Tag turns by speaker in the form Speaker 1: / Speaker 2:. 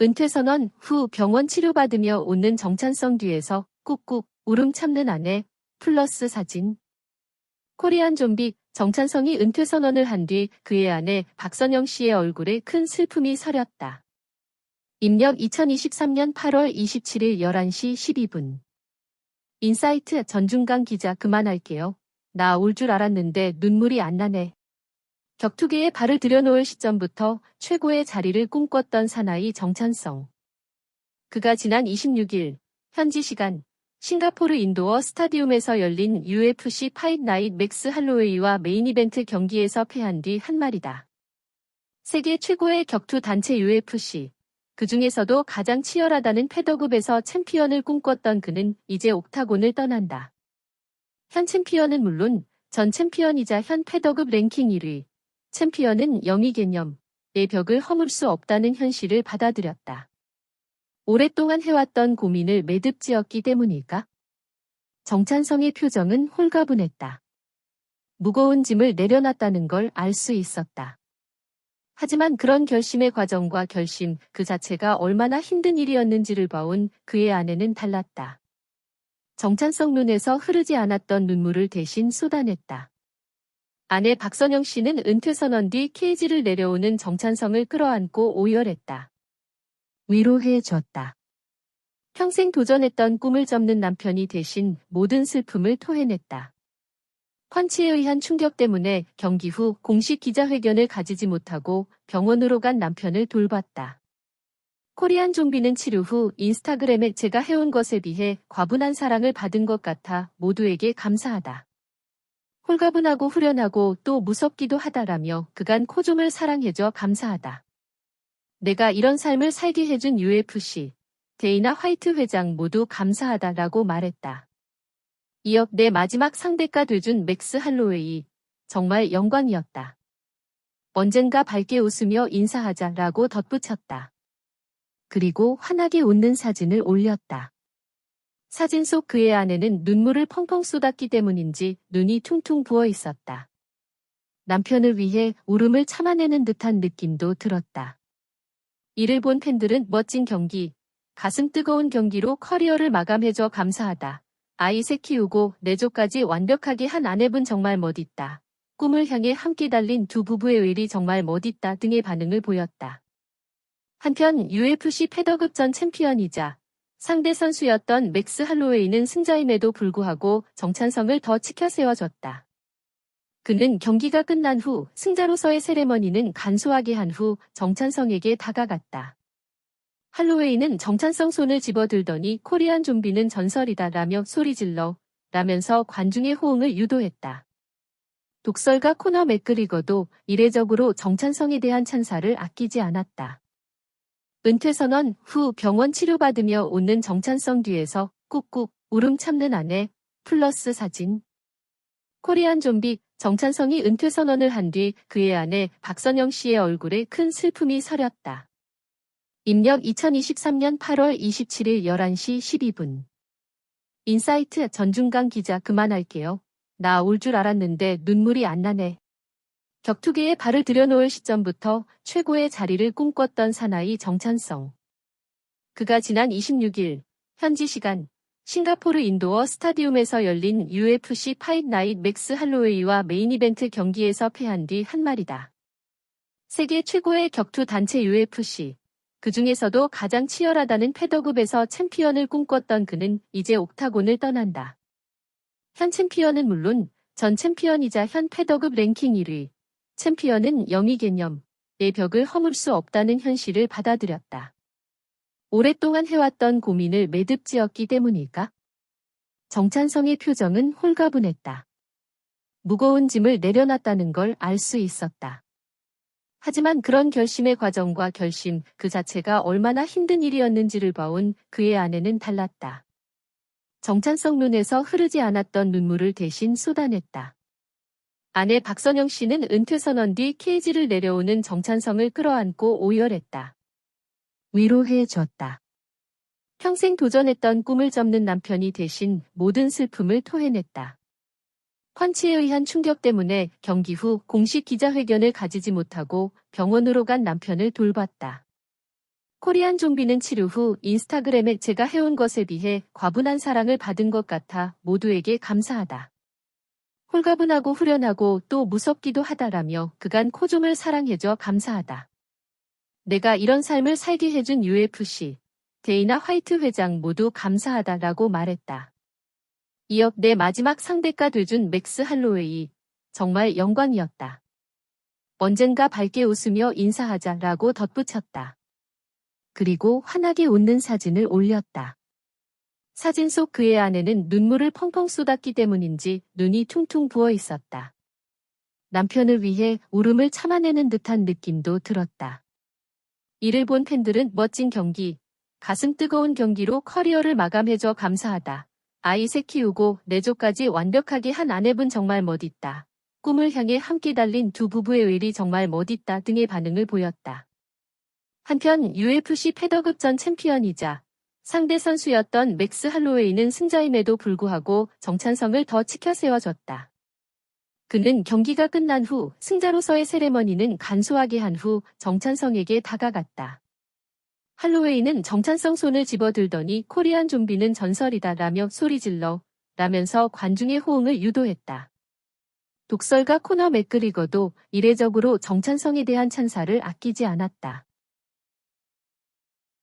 Speaker 1: 은퇴선언 후 병원 치료받으며 웃는 정찬성 뒤에서 꾹꾹 울음 참는 아내 플러스 사진. 코리안 좀비 정찬성이 은퇴선언을 한 뒤 그의 아내 박선영 씨의 얼굴에 큰 슬픔이 서렸다. 입력 2023년 8월 27일 11시 12분. 인사이트 전중강 기자 그만할게요. 나 올 줄 알았는데 눈물이 안 나네. 격투기에 발을 들여놓을 시점부터 최고의 자리를 꿈꿨던 사나이 정찬성. 그가 지난 26일 현지 시간 싱가포르 인도어 스타디움에서 열린 UFC 파이트 나잇 맥스 할로웨이와 메인 이벤트 경기에서 패한 뒤 한 말이다. 세계 최고의 격투 단체 UFC. 그 중에서도 가장 치열하다는 패더급에서 챔피언을 꿈꿨던 그는 이제 옥타곤을 떠난다. 현 챔피언은 물론 전 챔피언이자 현 패더급 랭킹 1위. 챔피언은 영위 개념, 내 벽을 허물 수 없다는 현실을 받아들였다. 오랫동안 해왔던 고민을 매듭지었기 때문일까? 정찬성의 표정은 홀가분했다. 무거운 짐을 내려놨다는 걸 알 수 있었다. 하지만 그런 결심의 과정과 결심 그 자체가 얼마나 힘든 일이었는지를 봐온 그의 아내는 달랐다. 정찬성 눈에서 흐르지 않았던 눈물을 대신 쏟아냈다. 아내 박선영 씨는 은퇴 선언 뒤 케이지를 내려오는 정찬성을 끌어안고 오열했다. 위로해 줬다. 평생 도전했던 꿈을 접는 남편이 대신 모든 슬픔을 토해냈다. 펀치에 의한 충격 때문에 경기 후 공식 기자회견을 가지지 못하고 병원으로 간 남편을 돌봤다. 코리안 좀비는 치료 후 인스타그램에 제가 해온 것에 비해 과분한 사랑을 받은 것 같아 모두에게 감사하다. 홀가분하고 후련하고 또 무섭기도 하다라며 그간 코좀을 사랑해줘 감사하다. 내가 이런 삶을 살게 해준 UFC, 데이나 화이트 회장 모두 감사하다라고 말했다. 이어 내 마지막 상대가 돼준 맥스 할로웨이, 정말 영광이었다. 언젠가 밝게 웃으며 인사하자라고 덧붙였다. 그리고 환하게 웃는 사진을 올렸다. 사진 속 그의 아내는 눈물을 펑펑 쏟았기 때문인지 눈이 퉁퉁 부어 있었다. 남편을 위해 울음을 참아내는 듯한 느낌도 들었다. 이를 본 팬들은 멋진 경기, 가슴 뜨거운 경기로 커리어를 마감해줘 감사하다. 아이 새 키우고 내조까지 완벽하게 한 아내분 정말 멋있다. 꿈을 향해 함께 달린 두 부부의 의리 정말 멋있다 등의 반응을 보였다. 한편 UFC 패더급 전 챔피언이자 상대 선수였던 맥스 할로웨이는 승자임에도 불구하고 정찬성을 더 치켜 세워줬다. 그는 경기가 끝난 후 승자로서의 세레머니는 간소하게 한 후 정찬성에게 다가갔다. 할로웨이는 정찬성 손을 집어들더니 코리안 좀비는 전설이다 라며 소리질러 라면서 관중의 호응을 유도했다. 독설가 코너 맥그리거도 이례적으로 정찬성에 대한 찬사를 아끼지 않았다. 은퇴선언 후 병원 치료받으며 웃는 정찬성 뒤에서 꾹꾹 울음 참는 아내 플러스 사진. 코리안 좀비 정찬성이 은퇴 선언을 한 뒤 그의 아내 박선영 씨의 얼굴에 큰 슬픔이 서렸다. 입력 2023년 8월 27일 11시 12분. 인사이트 전중강 기자 그만할게요. 나 올 줄 알았는데 눈물이 안 나네. 격투기에 발을 들여놓을 시점부터 최고의 자리를 꿈꿨던 사나이 정찬성. 그가 지난 26일 현지 시간 싱가포르 인도어 스타디움에서 열린 UFC 파이트 나잇 맥스 할로웨이와 메인 이벤트 경기에서 패한 뒤 한 말이다. 세계 최고의 격투 단체 UFC. 그 중에서도 가장 치열하다는 패더급에서 챔피언을 꿈꿨던 그는 이제 옥타곤을 떠난다. 현 챔피언은 물론 전 챔피언이자 현 패더급 랭킹 1위, 챔피언은 영위 개념, 내 벽을 허물 수 없다는 현실을 받아들였다. 오랫동안 해왔던 고민을 매듭지었기 때문일까? 정찬성의 표정은 홀가분했다. 무거운 짐을 내려놨다는 걸 알 수 있었다. 하지만 그런 결심의 과정과 결심 그 자체가 얼마나 힘든 일이었는지를 봐온 그의 아내는 달랐다. 정찬성 눈에서 흐르지 않았던 눈물을 대신 쏟아냈다. 아내 박선영 씨는 은퇴 선언 뒤 케이지를 내려오는 정찬성을 끌어안고 오열했다. 위로해 줬다. 평생 도전했던 꿈을 접는 남편이 대신 모든 슬픔을 토해냈다. 펀치에 의한 충격 때문에 경기 후 공식 기자회견을 가지지 못하고 병원으로 간 남편을 돌봤다. 코리안 좀비는 치료 후 인스타그램에 제가 해온 것에 비해 과분한 사랑을 받은 것 같아 모두에게 감사하다. 홀가분하고 후련하고 또 무섭기도 하다라며 그간 코좀을 사랑해줘 감사하다. 내가 이런 삶을 살게 해준 UFC, 데이나 화이트 회장 모두 감사하다라고 말했다. 이어 내 마지막 상대가 돼준 맥스 할로웨이, 정말 영광이었다. 언젠가 밝게 웃으며 인사하자라고 덧붙였다. 그리고 환하게 웃는 사진을 올렸다. 사진 속 그의 안에는 눈물을 펑펑 쏟았기 때문인지 눈이 퉁퉁 부어 있었다. 남편을 위해 울음을 참아내는 듯한 느낌도 들었다. 이를 본 팬들은 멋진 경기, 가슴 뜨거운 경기로 커리어를 마감해줘 감사하다. 아이 새 키우고 내조까지 완벽하게 한 아내분 정말 멋있다. 꿈을 향해 함께 달린 두 부부의 의리 정말 멋있다 등의 반응을 보였다. 한편 UFC 패더급 전 챔피언이자 상대 선수였던 맥스 할로웨이는 승자임에도 불구하고 정찬성을 더 치켜 세워줬다. 그는 경기가 끝난 후 승자로서의 세레머니는 간소하게 한 후 정찬성에게 다가갔다. 할로웨이는 정찬성 손을 집어들더니 코리안 좀비는 전설이다 라며 소리질러 라면서 관중의 호응을 유도했다. 독설가 코너 맥그리거도 이례적으로 정찬성에 대한 찬사를 아끼지 않았다.